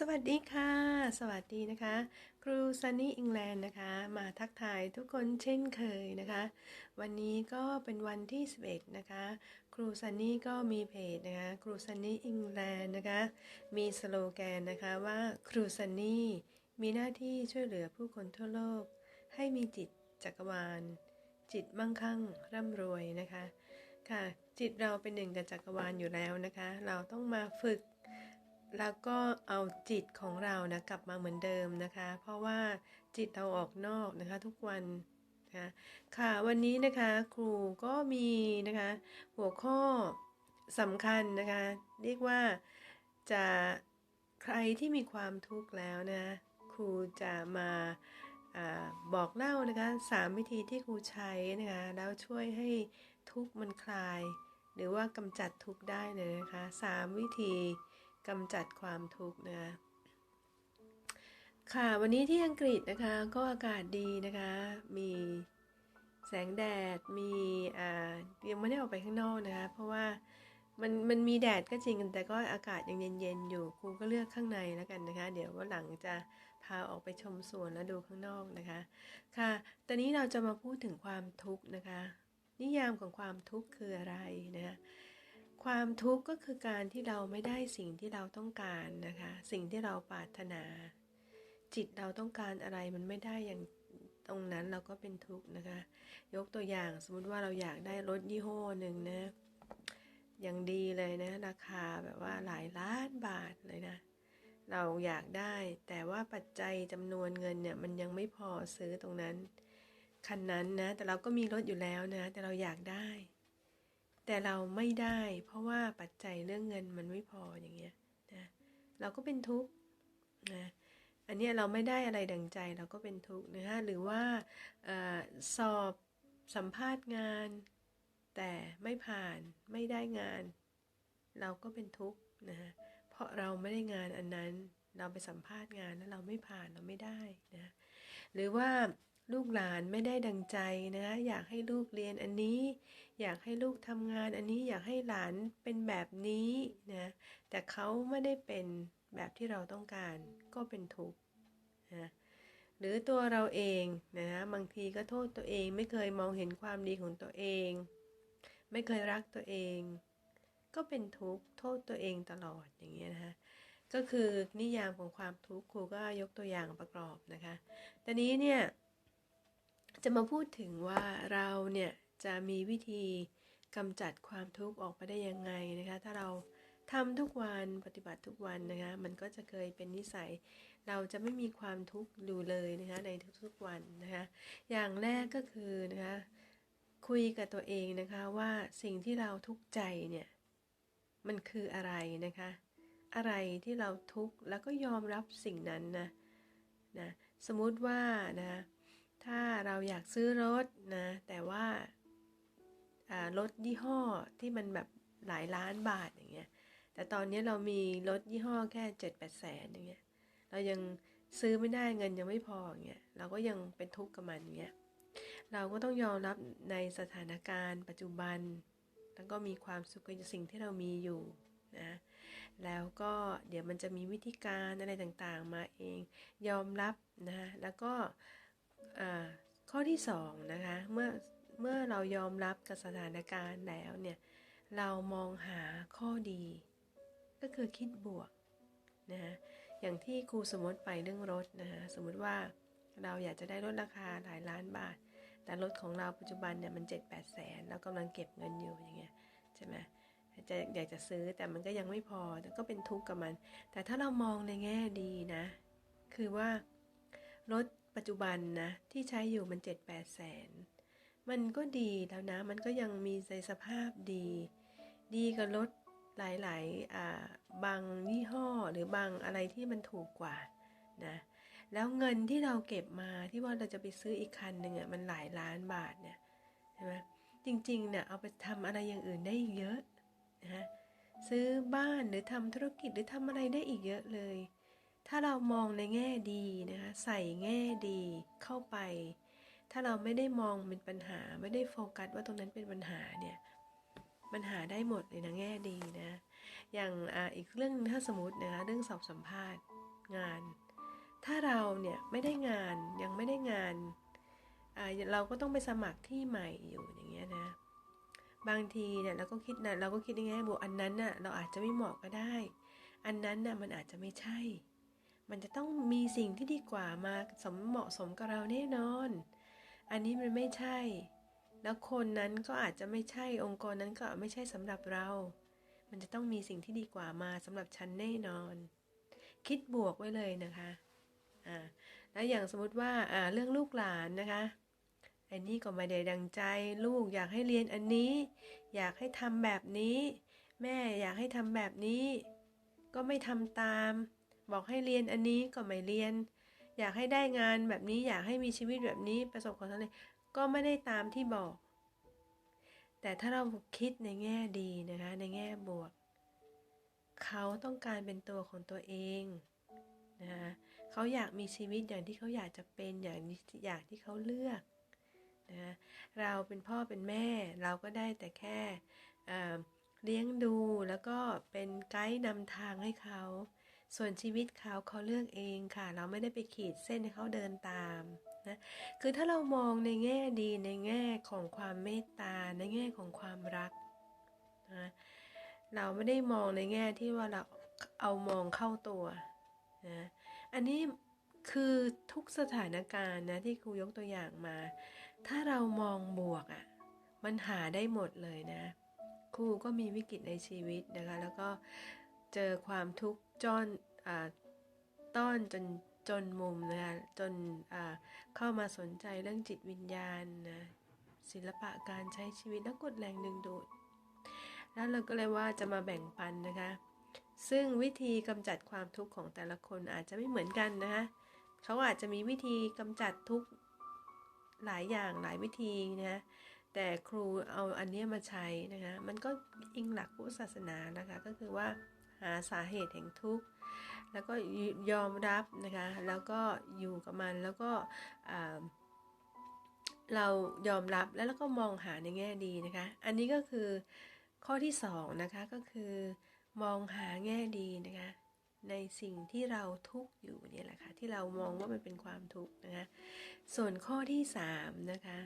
สวัสดีค่ะ สวัสดีนะคะ ครูซันนี่อิงแลนด์นะคะ มาทักทายทุกคนเช่นเคยนะคะ วันนี้ก็เป็นวันที่ 11 นะคะ ครูซันนี่ก็มีเพจนะคะ ครูซันนี่อิงแลนด์นะคะ มีสโลแกนนะคะว่าครูซันนี่มีหน้าที่ช่วยเหลือผู้คนทั่วโลก ให้มีจิตจักรวาล จิตมั่งคั่งร่ำรวยนะคะ ค่ะ จิตเราเป็นหนึ่งกับจักรวาลอยู่แล้วนะคะ เราต้องมาฝึก แล้วก็เอาจิตของเรานะกลับมาเหมือนเดิมนะคะ เพราะว่าจิตเราออกนอกนะคะทุกวันนะคะค่ะวันนี้นะคะครูก็มีนะคะหัวข้อสำคัญนะคะ เรียกว่าจะใครที่มีความทุกข์แล้วนะ ครูจะมาอาบอกเล่านะคะสามวิธีที่ครูใช้นะคะแล้วช่วยให้ทุกข์มันคลาย หรือว่ากำจัดทุกข์ได้เลยนะคะสามวิธี กำจัดความทุกข์นะคะค่ะวันนี้ที่อังกฤษนะคะก็อากาศดีนะคะ มีแสงแดดมีอ่ายังไม่ได้ออกไปข้างนอกนะคะเพราะว่ามันมันมีแดดก็จริงแต่ก็อากาศยังเย็นๆอยู่ครูก็เลือกข้างในแล้วกันนะคะ เดี๋ยววันหลังจะพาออกไปชมสวนแล้วดูข้างนอกนะคะ ค่ะ ตอนนี้เราจะมาพูดถึงความทุกข์นะคะ นิยามของความทุกข์คืออะไรนะคะ ความทุกข์ก็คือการที่เราไม่ได้สิ่งที่เราต้องการนะคะ สิ่งที่เราปรารถนา จิตเราต้องการอะไรมันไม่ได้อย่างตรงนั้นเราก็เป็นทุกข์นะคะ ยกตัวอย่างสมมุติว่าเราอยากได้รถยี่ห้อหนึ่งนะอย่างดีเลยนะ ราคาแบบว่าหลายล้านบาทเลยนะ เราอยากได้แต่ว่าปัจจัยจำนวนเงินเนี่ยมันยังไม่พอซื้อตรงนั้นคันนั้นนะ แต่เราก็มีรถอยู่แล้วนะ แต่เราอยากได้ แต่เราไม่ได้ เพราะว่าปัจจัยเรื่องเงินมันไม่พออย่างเงี้ยนะเราก็เป็นทุกข์นะอันนี้เราไม่ได้อะไรดังใจเราก็เป็นทุกข์นะฮะหรือว่าออสอบสัมภาษณ์งาน แต่ไม่ผ่านไม่ได้งาน เราก็เป็นทุกข์นะฮะเพราะเราไม่ได้งานอันนั้น เราไปสัมภาษณ์งานแล้วเราไม่ผ่านเราไม่ได้นะหรือว่า ลูกหลานไม่ได้ดังใจนะอยากให้ลูกเรียนอันนี้ อยากให้ลูกทำงานอันนี้อยากให้หลานเป็นแบบนี้นะแต่เขาไม่ได้เป็นแบบที่เราต้องการก็เป็นทุกข์นะหรือตัวเราเองนะบางทีก็โทษตัวเองไม่เคยมองเห็นความดีของตัวเอง ไม่เคยรักตัวเอง ก็เป็นทุกข์โทษตัวเองตลอดอย่างเงี้ยนะคะก็คือนิยามของความทุกข์ครูก็ยกตัวอย่างประกอบนะคะตอนนี้เนี่ย จะมาพูดถึงว่าเราเนี่ยจะมีวิธีกำจัดความทุกข์ออกไปได้ยังไงนะคะ ถ้าเราทำทุกวันปฏิบัติทุกวันนะคะ มันก็จะเคยเป็นนิสัย เราจะไม่มีความทุกข์อยู่เลยนะคะในทุกๆวันนะคะ อย่างแรกก็คือนะคะคุยกับตัวเองนะคะว่าสิ่งที่เราทุกข์ใจเนี่ยมันคืออะไรนะคะ อะไรที่เราทุกข์แล้วก็ยอมรับสิ่งนั้นนะนะสมมุติว่านะ ถ้าเราอยากซื้อรถนะ แต่ว่ารถยี่ห้อที่มันแบบหลายล้านบาทอย่างเงี้ย แต่ตอนนี้เรามีรถยี่ห้อแค่เจ็ดแปดแสนอย่างเงี้ย เรายังซื้อไม่ได้เงินยังไม่พออย่างเงี้ย เราก็ยังเป็นทุกข์กับมันอย่างเงี้ย เราก็ต้องยอมรับในสถานการณ์ ปัจจุบัน แล้วก็มีความสุขกับสิ่งที่เรามีอยู่นะ แล้วก็เดี๋ยวมันจะมีวิธีการอะไรต่างๆมาเอง ยอมรับนะ แล้วก็ ข้อที่2นะคะเมื่อเมื่อเรายอมรับกับสถานการณ์แล้วเนี่ยเรามองหาข้อดี ก็คือคิดบวกนะฮะอย่างที่ครูสมมติไปเรื่องรถนะฮะสมมติว่าเราอยากจะได้รถราคาหลายล้านบาท แต่รถของเราปัจจุบันเนี่ยมัน7 8แสนเรากำลังเก็บเงินอยู่อย่างเงี้ยใช่ไหมจะอยากจะซื้อแต่มันก็ยังไม่พอแต่ก็เป็นทุกข์กับมัน แต่ถ้าเรามองในแง่ดีนะ คือว่ารถ ปัจจุบันนะที่ใช้อยู่มัน7 8แสน มันก็ดีแล้วนะ มันก็ยังมีในสภาพดี ดีกับรถหลายๆบางยี่ห้อหรือบางอะไรที่มันถูกกว่านะแล้วเงินที่เราเก็บมาที่ว่าเราจะไปซื้ออีกคันหนึ่งอะมันหลายล้านบาทเนี่ยใช่ไหมจริงๆเนี่ยเอาไปทำอะไรอย่างอื่นได้เยอะนะซื้อบ้านหรือทำธุรกิจหรือทำอะไรได้อีกเยอะเลย ถ้าเรามองในแง่ดีนะคะใส่แง่ดีเข้าไป ถ้าเราไม่ได้มองเป็นปัญหาไม่ได้โฟกัสว่าตรงนั้นเป็นปัญหาเนี่ยปัญหาได้หมดเลยนะแง่ดีนะอย่างออีกเรื่องถ้าสมมตินะคะเรื่องสอบสัมภาษณ์งาน ถ้าเราเนี่ยไม่ได้งานยังไม่ได้งานเราก็ต้องไปสมัครที่ใหม่อยู่อย่างเงี้ยนะบางทีเนี่ยเราก็คิดนะเราก็คิดในแง่บวกอันนั้นน่ะเราอาจจะไม่เหมาะก็ได้ อันนั้นน่ะมันอาจจะไม่ใช่ มันจะต้องมีสิ่งที่ดีกว่ามาสมเหมาะสมกับเราแน่นอน อันนี้มันไม่ใช่ แล้วคนนั้นก็อาจจะไม่ใช่องค์กรนั้นก็ไม่ใช่สำหรับเรา มันจะต้องมีสิ่งที่ดีกว่ามาสำหรับฉันแน่นอน คิดบวกไว้เลยนะคะอ่าแล้วอย่างสมมติว่าอ่าเรื่องลูกหลานนะคะอันนี้ก็ไม่ได้ดังใจ ลูกอยากให้เรียนอันนี้ อยากให้ทำแบบนี้ แม่อยากให้ทำแบบนี้ ก็ไม่ทำตาม บอกให้เรียนอันนี้ก็ไม่เรียน อยากให้ได้งานแบบนี้อยากให้มีชีวิตแบบนี้ประสบความสำเร็จก็ไม่ได้ตามที่บอก แต่ถ้าเราคิดในแง่ดีนะคะในแง่บวก เขาต้องการเป็นตัวของตัวเองนะคะเขาอยากมีชีวิตอย่างที่เขาอยากจะเป็นอย่างอยากที่เขาเลือกนะเราเป็นพ่อเป็นแม่เราก็ได้แต่แค่เลี้ยงดูแล้วก็เป็นไกด์นำทางให้เขา ส่วนชีวิตเขาเขาเลือกเองค่ะ เราไม่ได้ไปขีดเส้นให้เขาเดินตามนะคือถ้าเรามองในแง่ดีในแง่ของความเมตตาในแง่ของความรักนะเราไม่ได้มองในแง่ที่ว่าเราเอามองเข้าตัวนะอันนี้คือทุกสถานการณ์นะที่ครูยกตัวอย่างมา ถ้าเรามองบวกอะ่ะมันหาได้หมดเลยนะครูก็มีวิกฤตในชีวิตนะคะ แล้วก็ เจอความทุกข์จอนต้อนจนจนมุมนะคะจนเข้ามาสนใจเรื่องจิตวิญญาณนะศิลปะการใช้ชีวิตและกฎแรงดึงดูดแล้วเราก็เลยว่าจะมาแบ่งปันนะคะ ซึ่งวิธีกำจัดความทุกข์ของแต่ละคนอาจจะไม่เหมือนกันนะคะเขาอาจจะมีวิธีกำจัดทุกข์หลายอย่างหลายวิธีนะแต่ครูเอาอันนี้มาใช้นะคะ มันก็อิงหลักพุทธศาสนานะคะ ก็คือว่า หาสาเหตุแห่งทุกข์แล้วก็ยอมรับนะคะแล้วก็อยู่กับมันแล้วก็เรายอมรับแล้วแล้วก็มองหาในแง่ดีนะคะ อันนี้ก็คือข้อที่2นะคะก็คือมองหาแง่ดีนะคะในสิ่งที่เราทุกข์อยู่เนี่ยแหละค่ะที่เรามองว่ามันเป็นความทุกข์นะคะส่วนข้อที่3นะคะ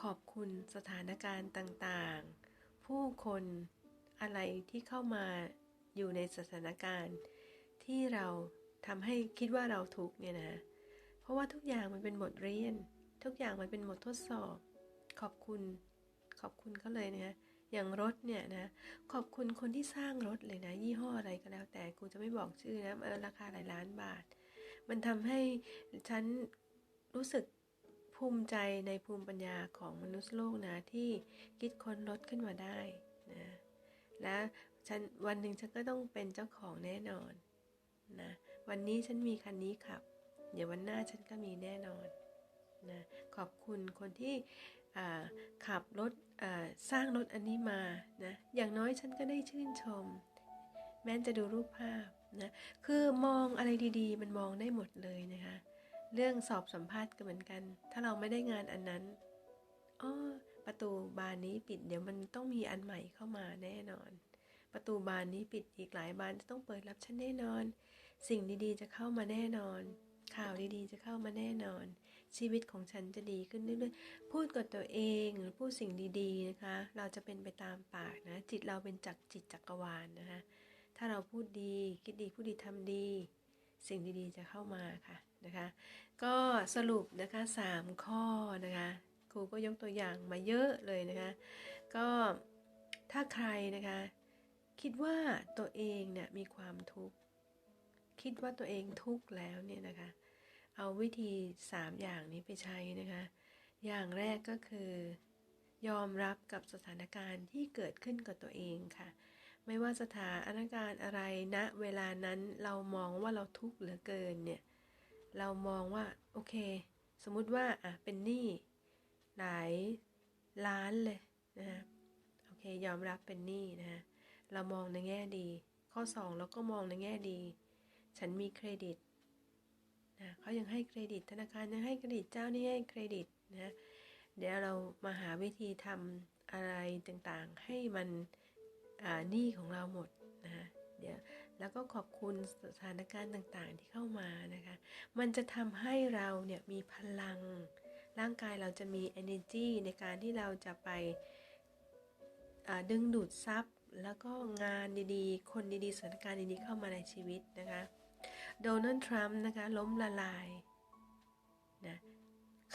ขอบคุณสถานการณ์ต่างๆ ผู้คนอะไรที่เข้ามา อยู่ในสถานการณ์ที่เราทำให้คิดว่าเราทุกเนี่ยนะเพราะว่าทุกอย่างมันเป็นบทเรียน ทุกอย่างมันเป็นบททดสอบ ขอบคุณ ขอบคุณเขาเลยนะอย่างรถเนี่ยนะ ขอบคุณคนที่สร้างรถเลยนะ ยี่ห้ออะไรก็แล้ว แต่กูจะไม่บอกชื่อนะเออราคาหลายล้านบาท มันทำให้ฉันรู้สึกภูมิใจในภูมิปัญญาของมนุษย์โลกนะ ที่คิดค้นรถขึ้นมาได้นะและ ฉันวันหนึ่งฉันก็ต้องเป็นเจ้าของแน่นอนนะวันนี้ฉันมีคันนี้ขับ เดี๋ยววันหน้าฉันก็มีแน่นอนนะขอบคุณคนที่ขับรถสร้างรถอันนี้มานะอย่างน้อยฉันก็ได้ชื่นชม แม้จะดูรูปภาพนะคือมองอะไรดีๆ มันมองได้หมดเลยนะคะเรื่องสอบสัมภาษณ์ก็เหมือนกัน ถ้าเราไม่ได้งานอันนั้นอ๋อประตูบานนี้ปิดเดี๋ยวมันต้องมีอันใหม่เข้ามาแน่นอน ประตูบานนี้ปิดอีกหลายบานจะต้องเปิดรับฉันแน่นอน สิ่งดีๆ จะเข้ามาแน่นอน ข่าวดีๆ จะเข้ามาแน่นอน ชีวิตของฉันจะดีขึ้นเรื่อยๆ พูดกับตัวเองหรือพูดสิ่งดีๆนะคะ เราจะเป็นไปตามปากนะ จิตเราเป็นจักจิตจักรวาลนนะคะ ถ้าเราพูดดีคิดดีพูดดีทำดี สิ่งดีๆ จะเข้ามาค่ะนะคะ ก็สรุปนะคะสามข้อนะคะครูก็ยกตัวอย่างมาเยอะเลยนะคะ ก็ถ้าใครนะคะ คิดว่าตัวเองเนี่ยมีความทุกข์ คิดว่าตัวเองทุกข์แล้วเนี่ยนะคะ เอาวิธี3อย่างนี้ไปใช้นะคะ อย่างแรกก็คือยอมรับกับสถานการณ์ที่เกิดขึ้นกับตัวเองค่ะ ไม่ว่าสถานการณ์อะไรณนะเวลานั้นเรามองว่าเราทุกข์เหลือเกินเนี่ย เรามองว่าโอเค สมมุติว่าอะเป็นหนี้หลายล้านเลยนะคะโอเค ยอมรับเป็นหนี้นะคะ เรามองในแง่ดี ข้อ 2 เราก็มองในแง่ดี ฉันมีเครดิตนะเขายังให้เครดิตธนาคารยังให้เครดิตเจ้านี่ให้เครดิตนะเดี๋ยวเรามาหาวิธีทำอะไรต่างๆ ให้มันหนี้ของเราหมดนะเดี๋ยวแล้วก็ขอบคุณสถานการณ์ต่างๆที่เข้ามานะคะ มันจะทำให้เราเนี่ยมีพลัง ร่างกายเราจะมี energy ในการที่เราจะไปดึงดูดซับ แล้วก็งานดีๆ คนดีๆสถานการณ์ดีๆเข้ามาในชีวิตนะคะโดนัลด์ทรัมป์นะคะล้มละลายนะ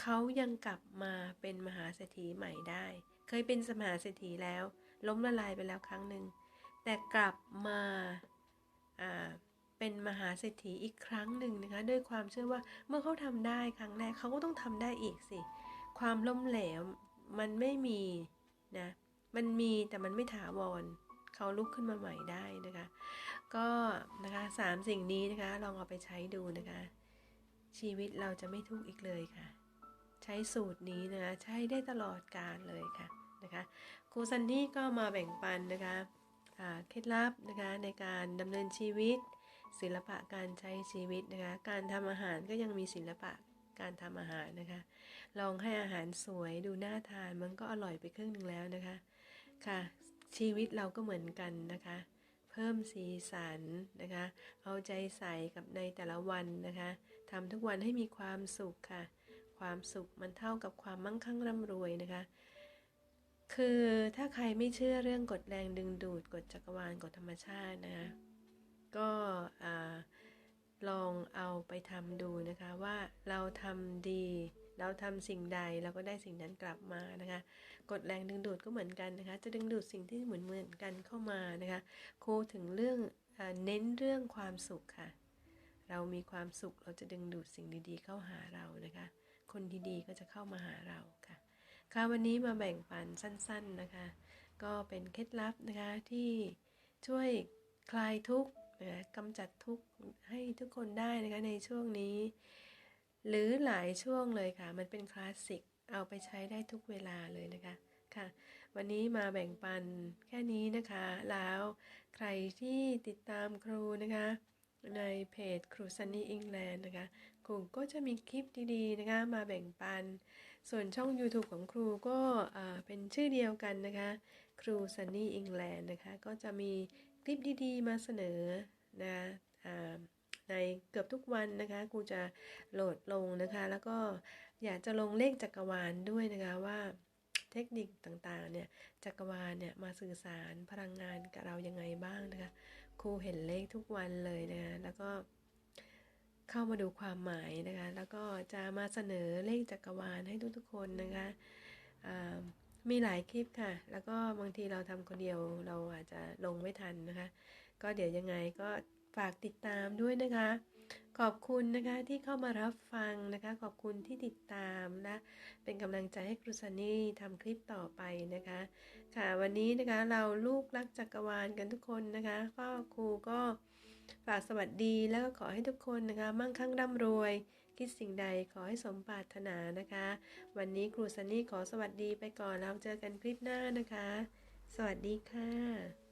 เขายังกลับมาเป็นมหาเศรษฐีใหม่ได้ เคยเป็นสมหาเศรษฐีแล้ว ล้มละลายไปแล้วครั้งหนึ่งแต่กลับมาเป็นมหาเศรษฐีอีกครั้งหนึ่งนะคะด้วยความเชื่อว่าเมื่อเขาทำได้ครั้งแรกเขาก็ต้องทำได้อีกสิ ความล้มเหลวมันไม่มีนะมันมีแต่มันไม่ถาวร เขาลุกขึ้นมาใหม่ได้นะคะ ก็นะคะสามสิ่งนี้นะคะลองเอาไปใช้ดูนะคะ ชีวิตเราจะไม่ทุกข์อีกเลยค่ะ ใช้สูตรนี้นะคะใช้ได้ตลอดกาลเลยค่ะนะคะครูซันนี่ก็มาแบ่งปันนะคะเคล็ดลับนะคะในการดำเนินชีวิต ศิลปะการใช้ชีวิตนะคะการทำอาหารก็ยังมีศิลปะการทำอาหารนะคะ ลองให้อาหารสวยดูน่าทานมันก็อร่อยไปครึ่งหนึ่งแล้วนะคะ ค่ะ ชีวิตเราก็เหมือนกันนะคะ เพิ่มสีสันนะคะ เอาใจใส่กับในแต่ละวันนะคะทำทุกวันให้มีความสุขค่ะ ความสุขมันเท่ากับความมั่งคั่งร่ำรวยนะคะ คือถ้าใครไม่เชื่อเรื่องกฎแรงดึงดูดกฎจักรวาลกฎธรรมชาตินะคะก็อ่า ลองเอาไปทำดูนะคะว่าเราทำดี เราทำสิ่งใดเราก็ได้สิ่งนั้นกลับมานะคะกฎแรงดึงดูดก็เหมือนกันนะคะ จะดึงดูดสิ่งที่เหมือนเหมือนกันเข้ามานะคะครูถึงเรื่องอเน้นเรื่องความสุขค่ะ เรามีความสุขเราจะดึงดูดสิ่งดีๆ เข้าหาเรานะคะ คนดีๆก็จะเข้ามาหาเราค่ะค่ะวันนี้มาแบ่งปันสั้น ๆนะคะ ก็เป็นเคล็ดลับนะคะที่ช่วยคลายทุกข์ นะกำจัดทุกข์ให้ทุกคนได้นะคะในช่วงนี้ หรือหลายช่วงเลยค่ะ มันเป็นคลาสสิกเอาไปใช้ได้ทุกเวลาเลยนะคะค่ะ วันนี้มาแบ่งปันแค่นี้นะคะ แล้วใครที่ติดตามครูนะคะ ในเพจครูซันนี่อิงแลนด์นะคะครูก็จะมีคลิปดีๆนะคะมาแบ่งปัน ส่วนช่อง YouTube ของครูก็เป็นชื่อเดียวกันนะคะ ครูซันนี่อิงแลนด์นะคะ ก็จะมี คลิปดีๆ มาเสนอนะในเกือบทุกวันนะคะครูจะโหลดลงนะคะ แล้วก็อยากจะลงเลขจักรวาลด้วยนะคะว่าเทคนิคต่างๆเนี่ยจักรวาลเนี่ยมาสื่อสารพลังงานกับเรายังไงบ้างนะคะครูเห็นเลขทุกวันเลยนะคะแล้วก็เข้ามาดูความหมายนะคะ แล้วก็จะมาเสนอเลขจักรวาลให้ทุกๆคนนะคะ มีหลายคลิปค่ะ แล้วก็บางทีเราทำคนเดียวเราอาจจะลงไม่ทันนะคะ ก็เดี๋ยวยังไงก็ฝากติดตามด้วยนะคะ ขอบคุณนะคะที่เข้ามารับฟังนะคะ ขอบคุณที่ติดตามและ เป็นกำลังใจให้ครูซันนี่ทำคลิปต่อไปนะคะ ค่ะวันนี้นะคะเราลูกรักจักรวาลกันทุกคนนะคะก็ครูก็ฝากสวัสดีแล้วก็ขอให้ทุกคนนะคะ มั่งคั่งร่ำรวย คิดสิ่งใดขอให้สมปรารถนานะคะ วันนี้ครูซันนี่ขอสวัสดีไปก่อนแล้วเจอกันคลิปหน้านะคะ สวัสดีค่ะ